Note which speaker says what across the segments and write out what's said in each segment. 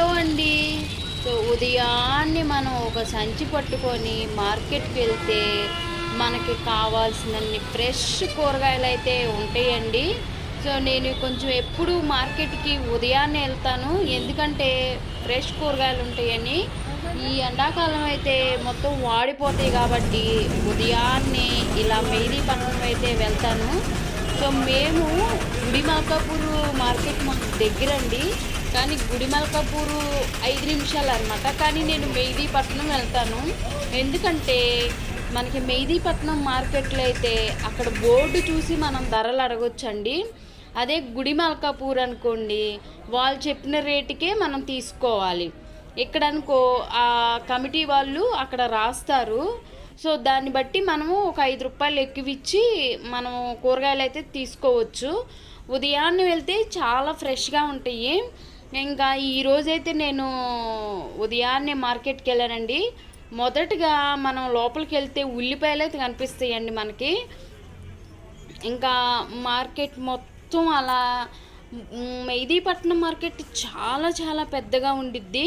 Speaker 1: Hello అండి. So ఉదయాన్నే మనం ఒక సంచి పట్టుకొని మార్కెట్కి వెళ్తే మనకి కావాల్సినన్ని ఫ్రెష్ కూరగాయలు అయితే ఉంటాయండి. సో నేను కొంచెం ఎప్పుడు మార్కెట్కి ఉదయాన్నే వెళ్తాను. ఎందుకంటే ఫ్రెష్ కూరగాయలు ఉంటాయని. ఈ ఎండాకాలం అయితే మొత్తం వాడిపోతాయి కాబట్టి ఉదయాన్నే ఇలా మెహదీపట్నం అయితే వెళ్తాను. సో మేము గుడిమాకాపూర్ మార్కెట్ మాకు దగ్గరండి. కానీ గుడిమల్కాపూర్ ఐదు నిమిషాలు అనమాట కానీ నేను మెహదీపట్నం వెళ్తాను. ఎందుకంటే మనకి మెహదీపట్నం మార్కెట్లో అయితే అక్కడ బోర్డు చూసి మనం ధరలు అడగొచ్చండి. అదే గుడిమల్కాపూర్ అనుకోండి వాళ్ళు చెప్పిన రేటుకే మనం తీసుకోవాలి. ఇక్కడ అనుకో ఆ కమిటీ వాళ్ళు అక్కడ రాస్తారు. సో దాన్ని బట్టి మనము ఒక ఐదు రూపాయలు ఎక్కువిచ్చి మనం కూరగాయలు అయితే తీసుకోవచ్చు. ఉదయాన్నే వెళ్తే చాలా ఫ్రెష్గా ఉంటాయి. ఇంకా ఈరోజైతే నేను ఉదయాన్నే మార్కెట్కి వెళ్ళానండి. మొదటగా మనం లోపలికి వెళ్తే ఉల్లిపాయలు అయితే కనిపిస్తాయండి మనకి. ఇంకా మార్కెట్ మొత్తం అలా మెహదీపట్నం మార్కెట్ చాలా చాలా పెద్దగా ఉండిద్ది.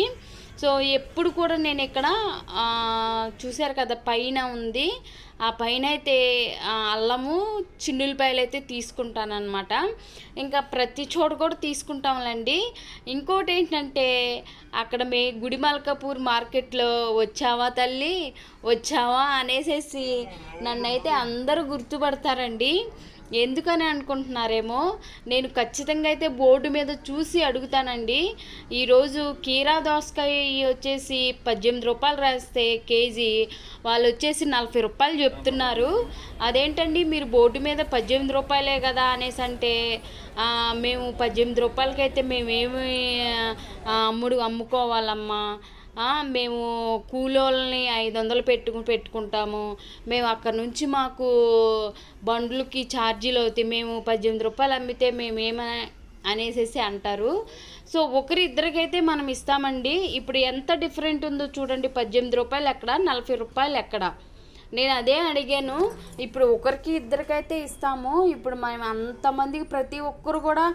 Speaker 1: సో ఎప్పుడు కూడా నేను ఇక్కడ చూశారు కదా పైన ఉంది. ఆ పైన అయితే ఆ, అల్లము చిన్నులపాయలు అయితే తీసుకుంటానమాట ఇంకా ప్రతి చోట కూడా తీసుకుంటాంలేండి. ఇంకోటి ఏంటంటే అక్కడ మే గుడిమల్కాపూర్ మార్కెట్లో వచ్చావా తల్లి? వచ్చావా అనేసేసి నన్నైతే అందరూ గుర్తుపడతారండి. ఎందుకని అనుకుంటున్నారేమో? నేను ఖచ్చితంగా అయితే బోర్డు మీద చూసి అడుగుతానండి. ఈరోజు కీరా దోసకాయ వచ్చేసి పద్దెనిమిది రూపాయలు రాస్తే కేజీ. వాళ్ళు వచ్చేసి నలభై రూపాయలు చెప్తున్నారు. అదేంటండి? మీరు బోర్డు మీద పద్దెనిమిది రూపాయలే కదా అనేసి అంటే మేము పద్దెనిమిది రూపాయలకైతే మేమేమి అమ్ముడు అమ్ముకోవాలమ్మా? మేము కూలోళ్ళని ఐదు వందలు పెట్టు పెట్టుకుంటాము. మేము అక్కడ నుంచి మాకు బండ్లకి ఛార్జీలు అవుతాయి. మేము పద్దెనిమిది రూపాయలు అమ్మితే మేము ఏమని అనేసేసి అంటారు. సో ఒకరిద్దరికైతే మనం ఇస్తామండి. ఇప్పుడు ఎంత డిఫరెంట్ ఉందో చూడండి. పద్దెనిమిది రూపాయలు ఎక్కడ? నలభై రూపాయలు ఎక్కడ? నేను అదే అడిగాను ఇప్పుడు ఒకరికి ఇద్దరికైతే ఇస్తాము ఇప్పుడు మనం అంతమందికి ప్రతి ఒక్కరు కూడా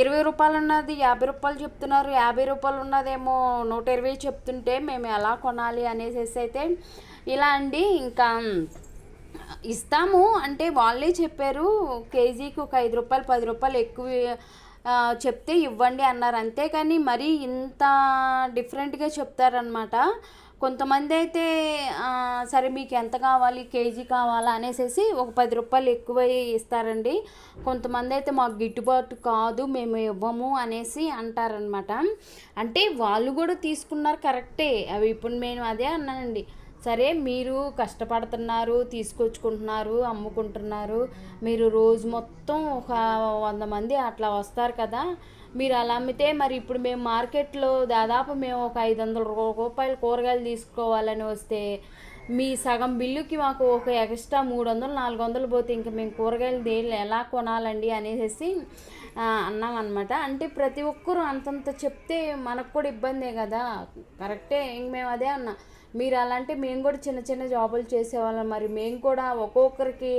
Speaker 1: ఇరవై రూపాయలు ఉన్నది యాభై రూపాయలు చెప్తున్నారు యాభై రూపాయలు ఉన్నదేమో నూట ఇరవై చెప్తుంటే మేము ఎలా కొనాలి అనేసి అయితే ఇలా అండి. ఇంకా ఇస్తాము అంటే వాళ్ళే చెప్పారు కేజీకి ఒక ఐదు రూపాయలు పది రూపాయలు ఎక్కువ చెప్తే ఇవ్వండి అన్నారు. అంతేకాని మరీ ఇంత డిఫరెంట్గా చెప్తారనమాట కొంతమంది అయితే సరే మీకు ఎంత కావాలి కేజీ కావాలా అనేసి ఒక పది రూపాయలు ఎక్కువ ఇస్తారండి. కొంతమంది అయితే మాకు గిట్టుబాటు కాదు మేము ఇవ్వము అనేసి అంటారనమాట అంటే వాళ్ళు కూడా తీసుకున్నారు కరెక్టే. అవి ఇప్పుడు నేను అదే అన్నానండి. సరే మీరు కష్టపడుతున్నారు తీసుకొచ్చుకుంటున్నారు అమ్ముకుంటున్నారు. మీరు రోజు మొత్తం ఒక వంద మంది అట్లా వస్తారు కదా. మీరు అలా అమ్మితే మరి ఇప్పుడు మేము మార్కెట్లో దాదాపు మేము ఒక ఐదు వందల రూపాయలు కూరగాయలు తీసుకోవాలని వస్తే మీ సగం బిల్లుకి మాకు ఒక ఎక్స్ట్రా మూడు వందలు నాలుగు వందలు పోతే ఇంకా మేము కూరగాయలు దేని ఎలా కొనాలండి అనేసి ఆ, అన్నాం అనమాట అంటే ప్రతి ఒక్కరూ అంతంత చెప్తే మనకు కూడా ఇబ్బందే కదా. కరెక్టే ఇంక మేము అదే అన్నా. మీరు అలాంటి మేము కూడా చిన్న చిన్న జాబులు చేసేవాళ్ళం. మరి మేము కూడా ఒక్కొక్కరికి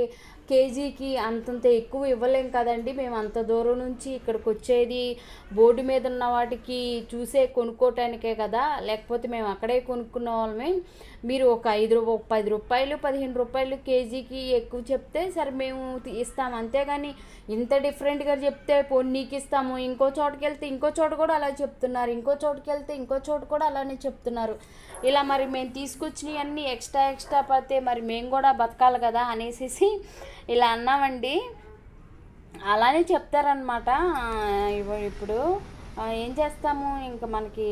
Speaker 1: కేజీకి అంతంత ఎక్కువ ఇవ్వలేం కదండి. మేము అంత దూరం నుంచి ఇక్కడికి వచ్చేది బోర్డు మీద ఉన్న వాటికి చూసే కొనుక్కోవటానికే కదా. లేకపోతే మేము అక్కడే కొనుక్కున్న వాళ్ళమే. మీరు ఒక ఐదు రూ- ఒక పది రూపాయలు పదిహేను రూపాయలు కేజీకి ఎక్కువ చెప్తే సరే మేము తీ- ఇస్తాం. అంతేగాని ఇంత డిఫరెంట్గా చెప్తే పొన్నీకి ఇస్తాము. ఇంకో చోటుకి వెళ్తే ఇంకో చోటు కూడా అలా చెప్తున్నారు. ఇంకో చోటుకి వెళ్తే ఇంకో చోటు కూడా అలానే చెప్తున్నారు. ఇలా మరి మేము తీసుకొచ్చినవి అన్నీ ఎక్స్ట్రా ఎక్స్ట్రా పడితే మరి మేము కూడా బతకాలి కదా అనేసి ఇలా అన్నామండి అలానే చెప్తారనమాట ఇప్పుడు ఏం చేస్తాము? ఇంకా మనకి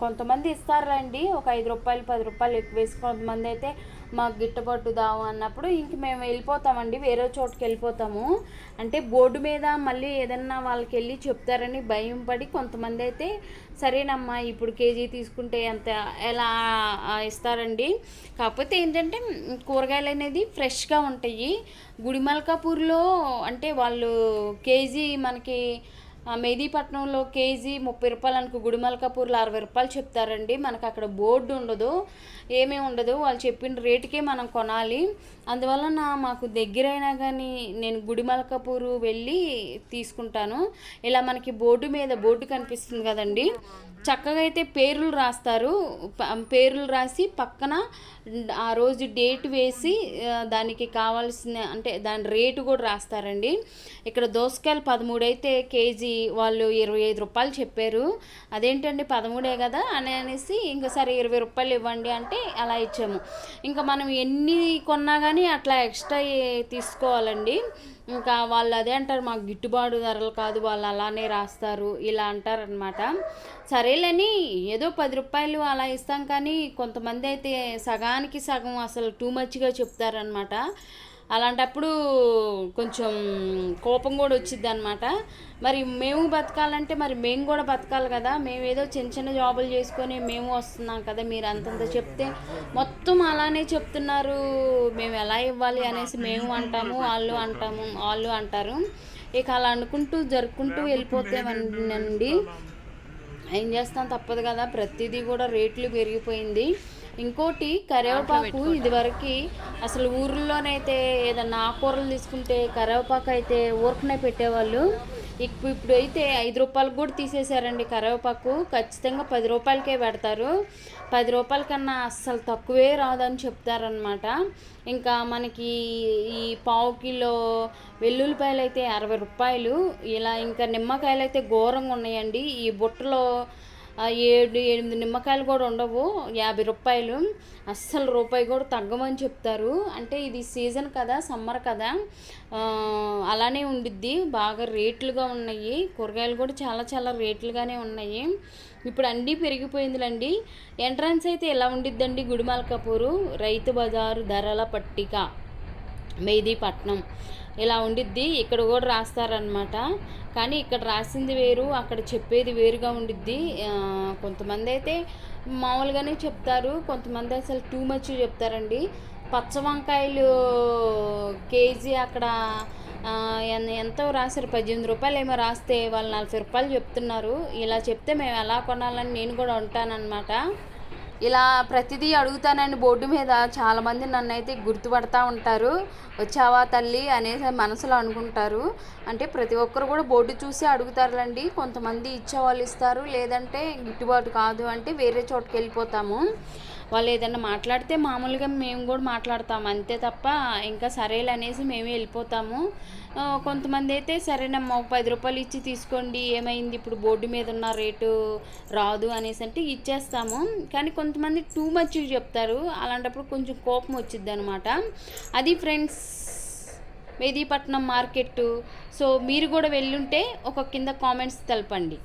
Speaker 1: కొంతమంది ఇస్తారండి ఒక ఐదు రూపాయలు పది రూపాయలు ఎక్కువ వేసి కొంతమంది అయితే మాకు గిట్టుబాటు దాము అన్నప్పుడు ఇంక మేము వెళ్ళిపోతామండి వేరే చోటుకి వెళ్ళిపోతాము. అంటే బోర్డు మీద మళ్ళీ ఏదన్నా వాళ్ళకి వెళ్ళి చెప్తారని భయం పడి కొంతమంది అయితే సరేనమ్మా ఇప్పుడు కేజీ తీసుకుంటే ఎంత ఎలా ఇస్తారండి? కాకపోతే ఏంటంటే కూరగాయలు అనేది ఫ్రెష్గా ఉంటాయి. గుడిమల్కాపూర్లో అంటే వాళ్ళు కేజీ మనకి మెహదీపట్నంలో కేజీ ముప్పై రూపాయలు అనుకో గుడిమల్కాపూర్లో అరవై రూపాయలు చెప్తారండి. మనకు అక్కడ బోర్డు ఉండదు ఏమీ ఉండదు. వాళ్ళు చెప్పిన రేటుకే మనం కొనాలి. అందువలన మాకు దగ్గరైనా కానీ నేను గుడిమల్కాపూరు వెళ్ళి తీసుకుంటాను. ఇలా మనకి బోర్డు మీద బోర్డు కనిపిస్తుంది కదండి. చక్కగా అయితే పేర్లు రాస్తారు. పేర్లు రాసి పక్కన ఆ రోజు డేట్ వేసి దానికి కావాల్సిన అంటే దాని రేటు కూడా రాస్తారండి. ఇక్కడ దోసకాయలు పదమూడు అయితే కేజీ వాళ్ళు ఇరవై ఐదు రూపాయలు చెప్పారు. అదేంటండి పదమూడే కదా అని అనేసి ఇంకా సరే ఇరవై రూపాయలు ఇవ్వండి అంటే అలా ఇచ్చాము. ఇంకా మనం ఎన్ని కొన్నా కానీ అట్లా ఎక్స్ట్రా తీసుకోవాలండి. ఇంకా వాళ్ళు అదే అంటారు మాకు గిట్టుబాటు ధరలు కాదు వాళ్ళు అలానే రాస్తారు ఇలా అంటారనమాట సరేలేని ఏదో పది రూపాయలు అలా ఇస్తాం కానీ కొంతమంది అయితే సగానికి సగం అసలు టూ మచ్గా చెప్తారనమాట అలాంటప్పుడు కొంచెం కోపం కూడా వచ్చింది అనమాట మరి మేము బతకాలంటే మరి మేము కూడా బతకాలి కదా. మేము ఏదో చిన్న చిన్న జాబులు చేసుకొని మేము వస్తున్నాం కదా. మీరు అంతంత చెప్తే మొత్తం అలానే చెప్తున్నారు. మేము ఎలా ఇవ్వాలి అనేసి మేము అంటాము వాళ్ళు అంటాము వాళ్ళు అంటారు. ఇక అలా అనుకుంటూ జరుపుకుంటూ వెళ్ళిపోతామండి ఏం చేస్తాం తప్పదు కదా. ప్రతిదీ కూడా రేట్లు పెరిగిపోయింది. ఇంకోటి కరివేపాకు ఇదివరకు అసలు ఊర్లోనైతే ఏదన్నా ఆకుకూరలు తీసుకుంటే కరివేపాకు అయితే ఊరకనే పెట్టేవాళ్ళు. ఇప్పుడు ఇప్పుడు అయితే ఐదు రూపాయలకు కూడా తీసేశారండి కరివేపాకు. ఖచ్చితంగా పది రూపాయలకే పెడతారు. పది రూపాయల కన్నా అస్సలు తక్కువే రాదని చెప్తారనమాట ఇంకా మనకి ఈ పావు కిలో వెల్లుల్లిపాయలు అయితే అరవై రూపాయలు. ఇలా ఇంకా నిమ్మకాయలు అయితే ఘోరంగా ఉన్నాయండి. ఈ బుట్టలో ఏడు ఎనిమిది నిమ్మకాయలు కూడా ఉండవు. యాభై రూపాయలు. అస్సలు రూపాయి కూడా తగ్గమని చెప్తారు. అంటే ఇది సీజన్ కదా సమ్మర్ కదా. అలానే ఉండిద్ది. బాగా రేట్లుగా ఉన్నాయి. కూరగాయలు కూడా చాలా చాలా రేట్లుగానే ఉన్నాయి. ఇప్పుడు అన్నీ పెరిగిపోయిందిలండి. ఎంట్రన్స్ అయితే ఎలా ఉండిద్దండి గుడిమాలకపూరు? రైతు బజారు ధరల పట్టిక. మెహదీపట్నం ఇలా ఉండిద్ది. ఇక్కడ కూడా రాస్తారనమాట కానీ ఇక్కడ రాసింది వేరు అక్కడ చెప్పేది వేరుగా ఉండిద్ది. కొంతమంది అయితే మామూలుగానే చెప్తారు. కొంతమంది అసలు టూ మచ్ చెప్తారండి. పచ్చ వంకాయలు కేజీ అక్కడ ఎంతో రాశారు. పద్దెనిమిది రూపాయలు ఏమో రాస్తే వాళ్ళు నలభై రూపాయలు చెప్తున్నారు. ఇలా చెప్తే మేము ఎలా కొనాలని నేను కూడా ఉంటానన్నమాట. ఇలా ప్రతిదీ అడుగుతానని బోర్డు మీద. చాలామంది నన్ను అయితే గుర్తుపడతా ఉంటారు. వచ్చావా తల్లి? అనేసి మనసులో అనుకుంటారు. అంటే ప్రతి ఒక్కరు కూడా బోర్డు చూసి అడుగుతారులండి. కొంతమంది ఇచ్చేవాళ్ళు ఇస్తారు. లేదంటే గిట్టుబాటు కాదు అంటే వేరే చోటుకి వెళ్ళిపోతాము. వాళ్ళు ఏదైనా మాట్లాడితే మామూలుగా మేము కూడా మాట్లాడతాము అంతే తప్ప ఇంకా సరేలే అనేసి మేమే వెళ్ళిపోతాము. కొంతమంది అయితే సరేనమ్మా ఒక పది రూపాయలు ఇచ్చి తీసుకోండి. ఏమైంది? ఇప్పుడు బోర్డు మీద ఉన్న రేటు రాదు అనేసి అంటే ఇచ్చేస్తాము. కానీ కొంత కొంతమంది టూ మచ్ చెప్తారు. అలాంటప్పుడు కొంచెం కోపం వచ్చింది అనమాట అది ఫ్రెండ్స్ మెహదీపట్నం మార్కెట్ సో మీరు కూడా వెళ్ళుంటే ఒక కింద కామెంట్స్ తెలపండి.